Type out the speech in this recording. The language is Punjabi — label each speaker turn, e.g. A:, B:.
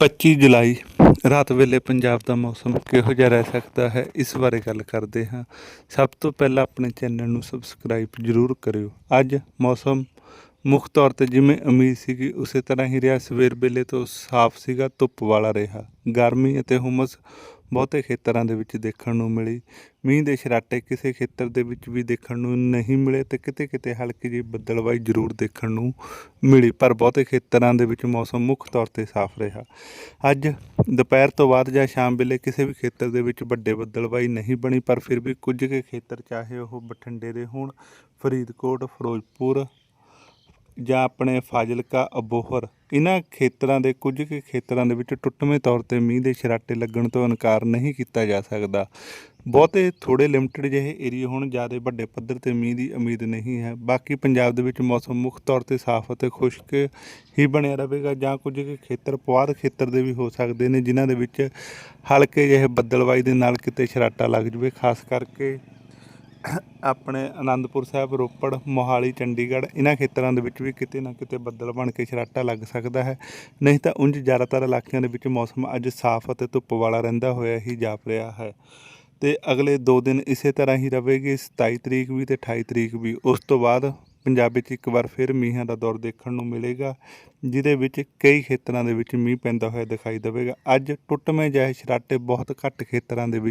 A: 25 ਜੁਲਾਈ, ਰਾਤ ਵੇਲੇ ਪੰਜਾਬ ਦਾ ਮੌਸਮ ਕਿਹੋ ਜਿਹਾ ਰਹਿ ਸਕਦਾ ਹੈ, ਇਸ ਬਾਰੇ ਗੱਲ ਕਰਦੇ ਹਾਂ। ਸਭ ਤੋਂ ਪਹਿਲਾਂ ਆਪਣੇ ਚੈਨਲ ਨੂੰ ਸਬਸਕ੍ਰਾਈਬ ਜ਼ਰੂਰ ਕਰਿਓ। ਅੱਜ ਮੌਸਮ ਮੁੱਖ ਤੌਰ ਤੇ ਜਿਵੇਂ ਉਮੀਦ ਸੀਗੀ, ਉਸੇ ਤਰ੍ਹਾਂ ਹੀ ਰਿਹਾ। ਸਵੇਰ ਵੇਲੇ ਤੋਂ ਸਾਫ਼ ਸੀਗਾ, ਧੁੱਪ ਵਾਲਾ ਰਿਹਾ। ਗਰਮੀ ਅਤੇ ਹੁਮਸ ਬਹੁਤੇ ਖੇਤਰਾਂ ਦੇ ਵਿੱਚ ਦੇਖਣ ਨੂੰ ਮਿਲੀ। ਮੀਂਹ ਦੇ ਛਰਾਟੇ ਕਿਸੇ ਖੇਤਰ ਦੇ ਵਿੱਚ ਵੀ ਦੇਖਣ ਨੂੰ ਨਹੀਂ ਮਿਲੇ ਤੇ ਕਿਤੇ ਕਿਤੇ ਹਲਕੀ ਜਿਹੀ ਬੱਦਲਵਾਈ ਜ਼ਰੂਰ ਦੇਖਣ ਨੂੰ ਮਿਲੀ, ਪਰ ਬਹੁਤੇ ਖੇਤਰਾਂ ਦੇ ਵਿੱਚ ਮੌਸਮ ਮੁੱਖ ਤੌਰ ਤੇ ਸਾਫ਼ ਰਿਹਾ। ਅੱਜ ਦੁਪਹਿਰ ਤੋਂ ਬਾਅਦ ਜਾਂ ਸ਼ਾਮ ਵੇਲੇ ਕਿਸੇ ਵੀ ਖੇਤਰ ਦੇ ਵਿੱਚ ਵੱਡੇ ਬੱਦਲਵਾਈ ਨਹੀਂ ਬਣੀ, ਪਰ ਫਿਰ ਵੀ ਕੁਝ ਕੁ ਖੇਤਰ, ਚਾਹੇ ਉਹ ਬਠਿੰਡੇ ਦੇ ਹੋਣ, ਫਰੀਦਕੋਟ, ਫਿਰੋਜ਼ਪੁਰ ਜਾਂ ਆਪਣੇ ਫਾਜ਼ਿਲਕਾ, ਅਬੋਹਰ ਇਹਨਾਂ ਖੇਤਰਾਂ ਦੇ, ਕੁਝ ਕੁ ਖੇਤਰਾਂ ਦੇ ਵਿੱਚ ਟੁੱਟਵੇਂ ਤੌਰ ਤੇ ਮੀਂਹ ਦੇ ਛਰਾਟੇ ਲੱਗਣ ਤੋਂ ਇਨਕਾਰ ਨਹੀਂ ਕੀਤਾ ਜਾ ਸਕਦਾ। ਬਹੁਤੇ ਥੋੜੇ ਲਿਮਟਿਡ ਜਿਹੇ ਏਰੀਆ ਹੋਣ, ਜ਼ਿਆਦਾ ਵੱਡੇ ਪੱਧਰ ਤੇ ਮੀਂਹ ਦੀ ਉਮੀਦ ਨਹੀਂ ਹੈ। ਬਾਕੀ ਪੰਜਾਬ ਦੇ ਵਿੱਚ ਮੌਸਮ ਮੁੱਖ ਤੌਰ ਤੇ ਸਾਫ਼ ਅਤੇ ਖੁਸ਼ਕ ਹੀ ਬਣਿਆ ਰਹੇਗਾ ਜਾਂ ਕੁਝ ਕੁ ਖੇਤਰ, ਪੁਆਧ ਖੇਤਰ ਦੇ ਵੀ ਹੋ ਸਕਦੇ ਨੇ, ਜਿਨ੍ਹਾਂ ਦੇ ਵਿੱਚ ਹਲਕੇ ਜਿਹੇ ਬੱਦਲਵਾਈ ਦੇ ਨਾਲ ਕਿਤੇ ਛਰਾਟਾ ਲੱਗ ਜਵੇ, ਖਾਸ ਕਰਕੇ ਆਪਣੇ ਆਨੰਦਪੁਰ ਸਾਹਿਬ, ਰੋਪੜ, ਮੋਹਾਲੀ, ਚੰਡੀਗੜ੍ਹ, ਇਹਨਾਂ ਖੇਤਰਾਂ ਦੇ ਵਿੱਚ ਵੀ ਕਿਤੇ ਨਾ ਕਿਤੇ ਬੱਦਲ ਬਣ ਕੇ ਛਰਾਟਾ ਲੱਗ ਸਕਦਾ ਹੈ। ਨਹੀਂ ਤਾਂ ਉਂਝ ਜ਼ਿਆਦਾਤਰ ਇਲਾਕਿਆਂ ਦੇ ਵਿੱਚ ਮੌਸਮ ਅੱਜ ਸਾਫ਼ ਅਤੇ ਧੁੱਪ ਵਾਲਾ ਰਹਿੰਦਾ ਹੋਇਆ ਹੀ ਜਾਪ ਰਿਹਾ ਹੈ। ਤੇ ਅਗਲੇ 2 ਦਿਨ ਇਸੇ ਤਰ੍ਹਾਂ ਹੀ ਰਹੇਗੀ 27 ਤਰੀਕ ਵੀ ਤੇ 28 ਤਰੀਕ ਵੀ। ਉਸ ਤੋਂ ਬਾਅਦ ਪੰਜਾਬ ਵਿੱਚ ਇੱਕ ਵਾਰ ਫਿਰ ਮੀਂਹਾਂ ਦਾ ਦੌਰ ਦੇਖਣ ਨੂੰ ਮਿਲੇਗਾ, ਜਿਹਦੇ ਵਿੱਚ ਕਈ ਖੇਤਰਾਂ ਦੇ ਵਿੱਚ ਮੀਂਹ ਪੈਂਦਾ ਹੋਇਆ ਦਿਖਾਈ ਦੇਵੇਗਾ। ਅੱਜ ਟੁੱਟਵੇਂ ਜਿਹੇ ਛਰਾਟੇ ਬਹੁਤ ਘੱਟ ਖੇਤਰਾਂ ਦੇ ਵਿੱਚ